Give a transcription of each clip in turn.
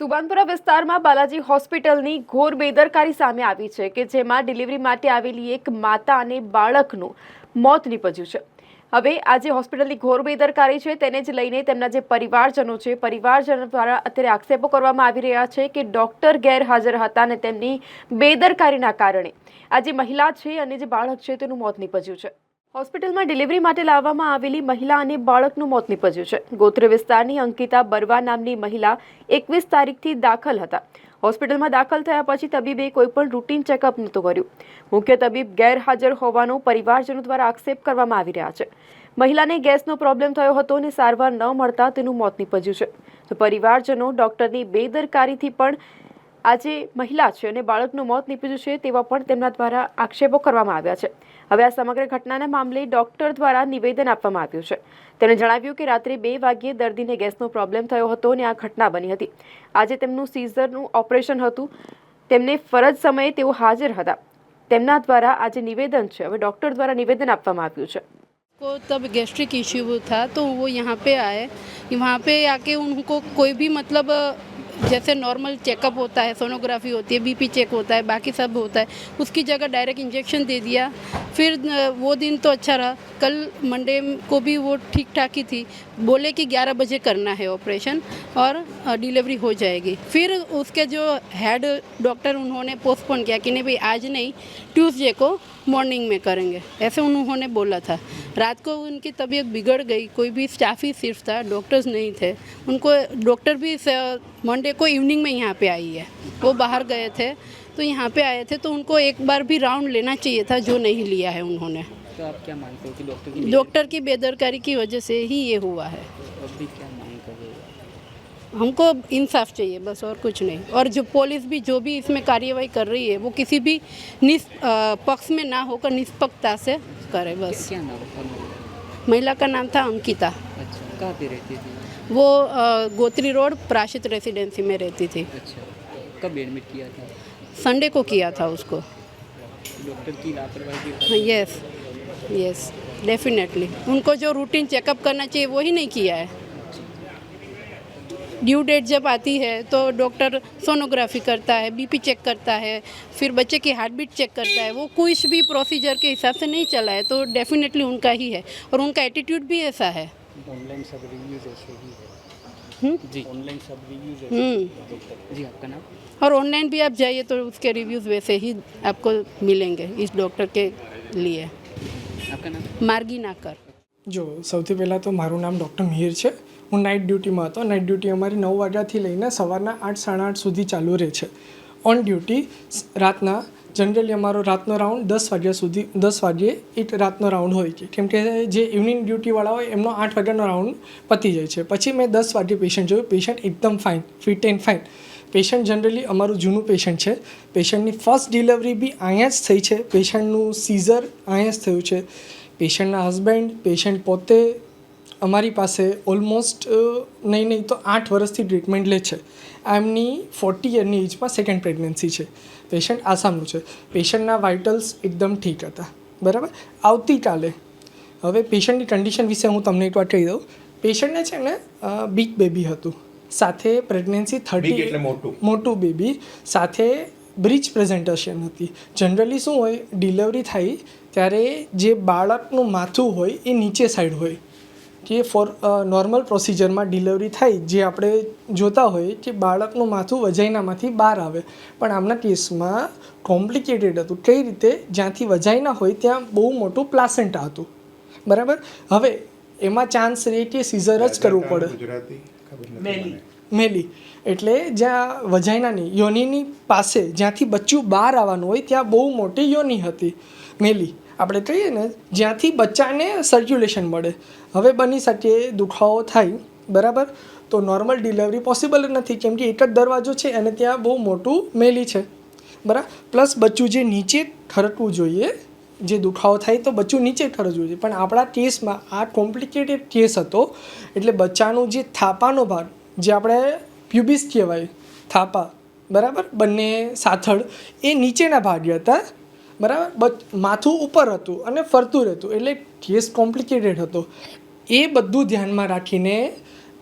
સુબાનપુરા વિસ્તારમાં બાલાજી હોસ્પિટલની ઘોર બેદરકારી સામે આવી છે કે જેમાં ડિલિવરી માટે આવેલી એક માતા અને બાળકનું મોત નીપજ્યું છે. હવે આજે હોસ્પિટલની ઘોર બેદરકારી છે તેને જ લઈને તેમના જે પરિવારજનો છે, પરિવારજનો દ્વારા અત્યારે આક્ષેપો કરવામાં આવી રહ્યા છે કે ડૉક્ટર ગેરહાજર હતા અને તેમની બેદરકારીના કારણે આ જે મહિલા છે અને જે બાળક છે તેનું મોત નીપજ્યું છે. હોસ્પિટલમાં ડિલિવરી માટે લાવવામાં આવેલી મહિલા અને બાળકનું મોત નીપજ્યું છે. ગોત્ર વિસ્તારની અંકિતા બરવા નામની મહિલા એકવીસ તારીખથી દાખલ હતા. હોસ્પિટલમાં દાખલ થયા પછી તબીબે કોઈપણ રૂટીન ચેકઅપ નહોતું કર્યું. મુખ્ય તબીબ ગેરહાજર હોવાનો પરિવારજનો દ્વારા આક્ષેપ કરવામાં આવી રહ્યા છે. મહિલાને ગેસનો પ્રોબ્લેમ થયો હતો અને સારવાર ન મળતા તેનું મોત નીપજ્યું છે. તો પરિવારજનો ડોક્ટરની બેદરકારીથી પણ આજે મહિલા છે અને બાળકનું મોત નીપજ્યું છે તેવા પણ તેમના દ્વારા આક્ષેપો કરવામાં આવ્યા છે. હવે આ સમગ્ર ઘટનાના મામલે ડોક્ટર દ્વારા નિવેદન આપવામાં આવ્યું છે તેમણે જણાવ્યું કે રાત્રે બે વાગ્યે દર્દીને ગેસનો પ્રોબ્લેમ થયો હતો અને આ ઘટના બની હતી આજે તેમનું સીઝરનું ઓપરેશન હતું તેમને ફરજ સમયે તેઓ હાજર હતા તેમના દ્વારા આજે નિવેદન છે હવે ડોક્ટર દ્વારા નિવેદન આપવામાં આવ્યું છે को तब गैस्ट्रिक इश्यू था तो वो यहाँ पे आए वहाँ पे आके उनको कोई भी मतलब जैसे नॉर्मल चेकअप होता है सोनोग्राफी होती है बीपी चेक होता है, बाकी सब होता है, उसकी जगह डायरेक्ट इंजेक्शन दे दिया। फिर वो दिन तो अच्छा रहा। कल मंडे को भी वो ठीक ठाक ही थी। बोले कि 11 बजे करना है ऑपरेशन और डिलीवरी हो जाएगी। फिर उसके जो हेड डॉक्टर उन्होंने पोस्टपोन किया कि नहीं भाई, आज नहीं ट्यूसडे को मॉर्निंग में करेंगे। ऐसे उन्होंने बोला था। रात को उनकी तबीयत बिगड़ गई, कोई भी स्टाफ ही सिर्फ़ था डॉक्टर्स नहीं थे। उनको डॉक्टर भी मंडे को इवनिंग में यहाँ पे आई है। वो बाहर गए थे तो यहाँ पे आए थे तो उनको एक बार भी राउंड लेना चाहिए था जो नहीं लिया है उन्होंने। तो आप क्या मानते हो कि डॉक्टर की डॉक्टर की बेदरकारी की वजह से ही ये हुआ है। भी क्या मांग कर हमको इंसाफ चाहिए बस और कुछ नहीं। और जो पुलिस भी जो भी इसमें कार्यवाही कर रही है वो किसी भी निस अ, पक्ष में ना होकर निष्पक्षता से करे बस। क्या नाम महिला का नाम था अंकिता। अच्छा कहाँ पे रहती थी? वो गोत्री रोड प्राशित रेसिडेंसी में रहती थी। अच्छा। कब एडमिट किया था? संडे को किया था उसको। डॉक्टर की लापरवाही यस यस डेफिनेटली उनको जो रूटीन चेकअप करना चाहिए वही नहीं किया है। ड्यू डेट जब आती है तो डॉक्टर सोनोग्राफी करता है बीपी चेक करता है फिर बच्चे की हार्ट बीट चेक करता है वो कुछ भी प्रोसीजर के हिसाब से नहीं चला है तो डेफिनेटली उनका ही है। और उनका एटीट्यूड भी ऐसा है। ऑनलाइन सब रिव्यूज ऐसे ही हम्म? है जी ऑनलाइन सब रिव्यूज हम्म जी आपका नाम और ऑनलाइन भी आप जाइए तो उसके रिव्यूज़ वैसे ही आपको मिलेंगे इस डॉक्टर के लिए आपका नाम मार्गी नाकर જો સૌથી પહેલાં તો મારું નામ ડૉક્ટર મિહિર છે હું નાઇટ ડ્યુટીમાં હતો નાઇટ ડ્યુટી અમારી નવ વાગ્યાથી લઈને સવારના આઠ સાડા આઠ સુધી ચાલુ રહે છે ઓન ડ્યુટી રાતના જનરલી અમારો રાતનો રાઉન્ડ દસ વાગ્યા સુધી, દસ વાગ્યે એક રાતનો રાઉન્ડ હોય છે. કેમ કે જે ઇવનિંગ ડ્યુટીવાળા હોય, એમનો આઠ વાગ્યાનો રાઉન્ડ પતી જાય છે. પછી મેં દસ વાગ્યે પેશન્ટ જોયું. પેશન્ટ એકદમ fine fit and fine patient generally અમારું જૂનું પેશન્ટ છે. પેશન્ટની ફર્સ્ટ ડિલિવરી બી અહીંયા જ થઈ છે. પેશન્ટનું સીઝર અહીંયા જ થયું છે. પેશન્ટના હસબન્ડ પેશન્ટ પોતે અમારી પાસે ઓલમોસ્ટ નહીં નહીં તો આઠ વર્ષથી ટ્રીટમેન્ટ લે છે. એમની ફોર્ટી યરની એજમાં સેકન્ડ પ્રેગ્નન્સી છે. પેશન્ટ આસામનું છે. પેશન્ટના વાઇટલ્સ એકદમ ઠીક હતા. બરાબર? આવતીકાલે હવે પેશન્ટની કન્ડિશન વિશે હું તમને એકવાર કહી દઉં. પેશન્ટને છે ને બિગ બેબી હતું. સાથે પ્રેગ્નન્સી થર્ટી એટલે મોટું. મોટું બેબી સાથે બ્રિજ પ્રેઝન્ટેશન હતી. જનરલી શું હોય ડિલિવરી થાય ત્યારે જે બાળકનું માથું હોય એ નીચે સાઈડ હોય. કે ફોર નોર્મલ પ્રોસિજરમાં ડિલિવરી થાય જે આપણે જોતા હોઈએ કે બાળકનું માથું વજાઈનામાંથી બહાર આવે. પણ આમના કેસમાં કોમ્પ્લિકેટેડ હતું. કઈ રીતે? જ્યાંથી વજાઈના હોય ત્યાં બહુ મોટું પ્લાસેન્ટા હતું. બરાબર? હવે એમાં ચાન્સ રહે કે સિઝર જ કરવું પડે. મેલી. એટલે જ્યાં વજાઈનાની યોનિની પાસે જ્યાંથી બચ્ચું બહાર આવવાનું હોય ત્યાં બહુ મોટી યોની હતી. મેલી. આપણે કહીએ ને, જ્યાંથી બચ્ચાને સર્ક્યુલેશન મળે. હવે બની શકે દુખાવો થાય, બરાબર? તો નોર્મલ ડિલિવરી પોસિબલ નથી, કેમ કે એક જ દરવાજો છે, અને ત્યાં બહુ મોટું મેલી છે. બરાબર પ્લસ બચ્ચું જે નીચે ખરકવું જોઈએ, જે દુખાવો થાય તો બચ્ચું નીચે ખરચવું જોઈએ. પણ આપણા કેસમાં આ કોમ્પ્લિકેટેડ કેસ હતો, એટલે બચ્ચાનું જે થાપાનો ભાગ, જે આપણે પ્યુબિસ કહેવાય, થાપા, બરાબર? બંને સાથળ, એ નીચેના ભાગે હતા. બરાબર? બટ માથું ઉપર હતું અને ફરતું રહેતું. એટલે કેસ કોમ્પ્લિકેટેડ હતો. એ બધું ધ્યાનમાં રાખીને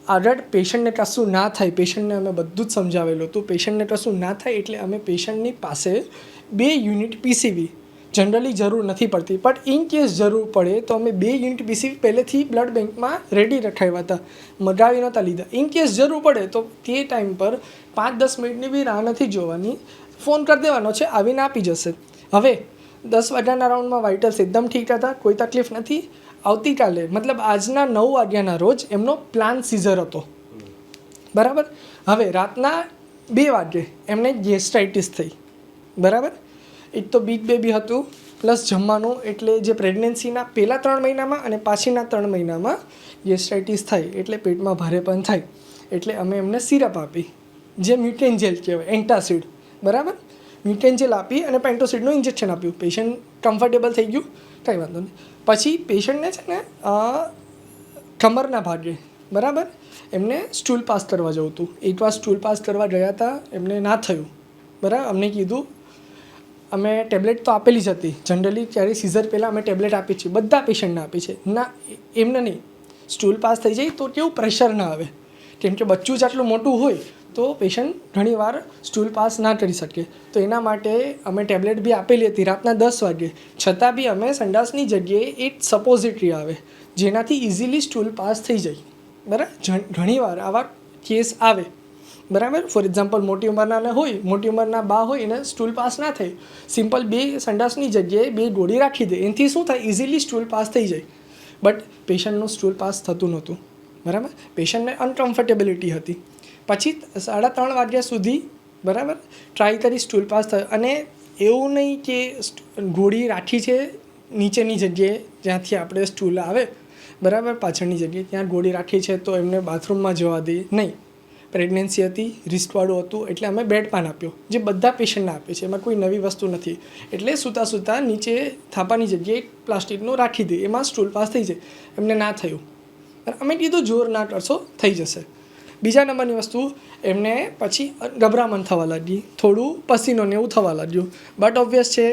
આગળ પેશન્ટને કશું ના થાય પેશન્ટને અમે બધું જ સમજાવેલું હતું. પેશન્ટને કશું ના થાય એટલે અમે પેશન્ટની પાસે બે યુનિટ પીસીવી જનરલી જરૂર નથી પડતી. બટ ઇન કેસ જરૂર પડે તો અમે બે યુનિટ પીસીવી પહેલેથી બ્લડ બેંકમાં રેડી રખાવ્યા હતા. મગાવી નહોતા લીધા. ઇન કેસ જરૂર પડે તો તે ટાઈમ પર પાંચ દસ મિનિટની બી રાહ નથી જોવાની. ફોન કરી દેવાનો છે, આવીને આપી જશે. હવે, દસ વાગ્યાના રાઉન્ડમાં વાઇટલ્સ એકદમ ઠીક હતા કોઈ તકલીફ નથી? આવતીકાલે, મતલબ આજના નવ વાગ્યાના રોજ એમનો પ્લાન સીઝર હતો. બરાબર? હવે રાતના બે વાગે એમને ગેસ્ટ્રાઇટિસ થઈ. બરાબર? એક તો બિગ બેબી હતું, પ્લસ જમવાનું, એટલે જે પ્રેગ્નન્સીના પહેલાં ત્રણ મહિનામાં અને પાછીના ત્રણ મહિનામાં ગેસ્ટ્રાઇટિસ થાય, એટલે પેટમાં ભારેપણ થાય. એટલે અમે એમને સિરપ આપી, જે મ્યુટેન્જેલ કહેવાય, એન્ટાસિડ. બરાબર? મ્યુટેન્જેલ આપી અને પેન્ટોસિડનું ઇન્જેક્શન આપ્યું. પેશન્ટ કમ્ફર્ટેબલ થઈ ગયું. કંઈ વાંધો નહીં. પછી પેશન્ટને છે ને કમરના ભાગે, બરાબર? એમને સ્ટૂલ પાસ કરવા જવું હતું. એકવાર સ્ટૂલ પાસ કરવા ગયા હતા, એમને ના થયું. બરાબર? અમને કીધું, અમે ટેબ્લેટ તો આપેલી જ હતી. જનરલી ક્યારે સીઝર પહેલાં અમે ટેબ્લેટ આપી છે બધા પેશન્ટને આપી છે ના, એમને નહીં. સ્ટૂલ પાસ થઈ જાય તો કેવું પ્રેશર ના આવે. કેમ કે બચ્ચું જ આટલું મોટું હોય તો પેશન્ટ ઘણીવાર સ્ટૂલ પાસ ના કરી શકે. તો એના માટે અમે ટેબ્લેટ બી આપેલી હતી રાતના દસ વાગે. છતાં બી અમે સંડાસની જગ્યાએ એક સપોઝિટરી આવે, જેનાથી ઇઝીલી સ્ટૂલ પાસ થઈ જાય. બરાબર? ઘણીવાર આવા કેસ આવે. બરાબર? ફોર એક્ઝામ્પલ મોટી ઉંમરના હોય, મોટી ઉંમરના બા હોય, એને સ્ટૂલ પાસ ના થાય. સિમ્પલ બે સંડાસની જગ્યાએ બે ગોળી રાખી દે. એનાથી શું થાય? ઇઝીલી સ્ટૂલ પાસ થઈ જાય. બટ પેશન્ટનું સ્ટૂલ પાસ થતું નહોતું. બરાબર? પેશન્ટને અનકમ્ફર્ટેબિલિટી હતી. પછી સાડા ત્રણ વાગ્યા સુધી, બરાબર? ટ્રાય કરી સ્ટૂલ પાસ થયો. અને એવું નહીં કે ગોળી રાખી છે નીચેની જગ્યાએ, જ્યાંથી આપણે સ્ટૂલ આવે, બરાબર? પાછળની જગ્યાએ ત્યાં ગોળી રાખી છે તો એમને બાથરૂમમાં જવા દઈએ નહીં. પ્રેગ્નન્સી હતી રિસ્કવાળું હતું, એટલે અમે બેડ પાન આપ્યો, જે બધા પેશન્ટને આપે છે. એમાં કોઈ નવી વસ્તુ નથી. એટલે સૂતા સૂતા નીચે થાપાની જગ્યાએ પ્લાસ્ટિકનું રાખી દે. એમાં સ્ટૂલ પાસ થઈ જાય. એમને ના થયું. અમે કીધું, જોર ના કરશો, થઈ જશે. બીજા નંબરની વસ્તુ, એમને પછી ગભરામણ થવા લાગી થોડું પસીનો ને એવું થવા લાગ્યું. બટ ઓબ્વિયસ છે,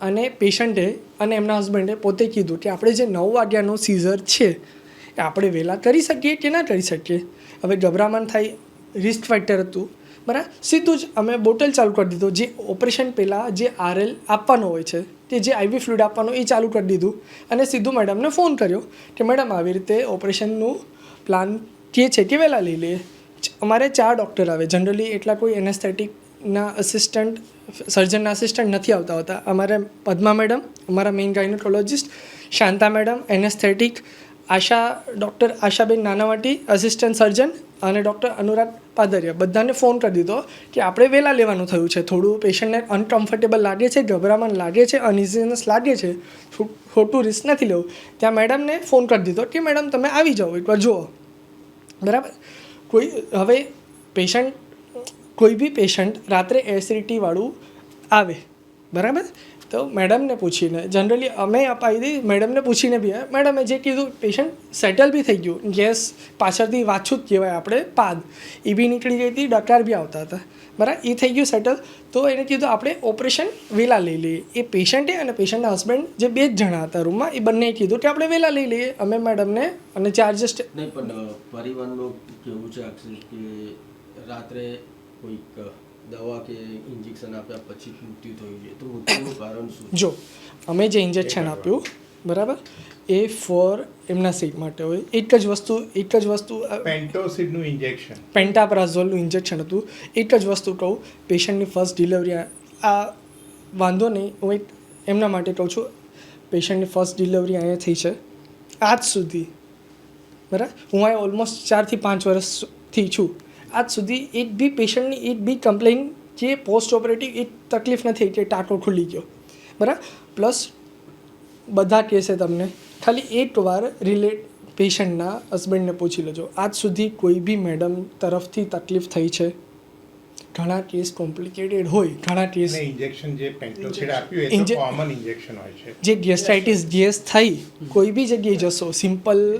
અને પેશન્ટે અને એમના હસબન્ડે પોતે કીધું કે આપણે જે નવ વાગ્યાનો સીઝર છે, એ આપણે વહેલા કરી શકીએ કે ના કરી શકીએ? હવે ગભરામણ થાય રિસ્ક ફેક્ટર હતું. બરાબર? સીધું જ અમે બોટલ ચાલુ કરી દીધું. જે ઓપરેશન પહેલાં જે આરએલ આપવાનો હોય છે, કે જે આઈવી ફ્લુઇડ આપવાનું, એ ચાલુ કરી દીધું. અને સીધું મેડમને ફોન કર્યો કે મેડમ આવી રીતે ઓપરેશનનું પ્લાન કે છે કે વહેલા લઈ લઈએ અમારે ચાર ડૉક્ટર આવે. જનરલી એટલા કોઈ એનેસ્થેટિકના અસિસ્ટન્ટ સર્જનના અસિસ્ટન્ટ નથી આવતા હોતા. અમારે પદ્મા મેડમ અમારા main gynaecologist Shanta madam anaesthetic Asha doctor Ashaben Nanavati assistant surgeon અને ડૉક્ટર અનુરાગ પાદરિયા. બધાને ફોન કરી દીધો કે આપણે વહેલા લેવાનું થયું છે. થોડું પેશન્ટને અનકમ્ફર્ટેબલ લાગે છે, ગભરામણ લાગે છે અનઇઝીનેસ લાગે છે. ખોટું રિસ્ક નથી લેવું. ત્યાં મેડમને ફોન કરી દીધો કે મેડમ તમે આવી જાઓ. એકવાર જુઓ. બરાબર? કોઈ હવે પેશન્ટ કોઈ બી પેશન્ટ રાત્રે એસિડિટીવાળું આવે બરાબર? તો મેડમને પૂછીને જનરલી અમે અપાવી દઈ મેડમને પૂછીને બી. મેડમે જે કીધું પેશન્ટ સેટલ બી થઈ ગયું. ગેસ પાછળથી વાછું જ કહેવાય આપણે પાદ એ બી નીકળી ગઈ હતી ડકાર બી આવતા હતા. બરાબર? એ થઈ ગયું સેટલ તો એને કીધું, આપણે ઓપરેશન વહેલા લઈ લઈએ. એ પેશન્ટે અને પેશન્ટના હસબન્ડ જે બે જ જણા હતા રૂમમાં એ બંને કીધું કે આપણે વહેલા લઈ લઈએ. અમે મેડમને અને ચાર્જસ નહીં, પણ પરિવારનું કેવું છે રાત્રે કોઈક દવા કે ઇન્જેક્શન આપ્યા પછી મૃત્યુ થયું છે. તો મૃત્યુનું કારણ શું જો અમે જે ઇન્જેક્શન આપ્યું બરાબર? એ ફોર એમના સીટ માટે હોય. એક જ વસ્તુ એક જ વસ્તુ પેન્ટોસિડનું ઇન્જેક્શન પેન્ટાપ્રાઝોલનું ઇન્જેક્શન હતું. એક જ વસ્તુ કહું પેશન્ટની ફર્સ્ટ ડિલિવરી આ વાંધો નહીં હું એક એમના માટે કહું છું પેશન્ટની ફર્સ્ટ ડિલિવરી અહીંયા થઈ છે. આજ સુધી બરાબર? હું અહીંયા ઓલમોસ્ટ ચારથી પાંચ વર્ષથી છું. આજ સુધી એક બી પેશન્ટની એક બી કમ્પ્લેન જે પોસ્ટ ઓપરેટિવ એક તકલીફ નથી કે ટાંકો ખુલી ગયો. બરાબર? પ્લસ બધા કહેશે તમને. ખાલી એકવાર રિલેટ પેશન્ટના હસબન્ડને પૂછી લેજો. આજ સુધી કોઈ બી મેડમ તરફથી તકલીફ થઈ છે? ઘણા કેસ કોમ્પ્લિકેટેડ હોય ઘણા કેસ ઇન્જેક્શન જે પેન્ટોસિડ આપ્યું એ કોમન ઇન્જેક્શન હોય છે. જે ગેસ્ટાઇટિસ ગેસ થઈ કોઈ બી જગ્યાએ જશો સિમ્પલ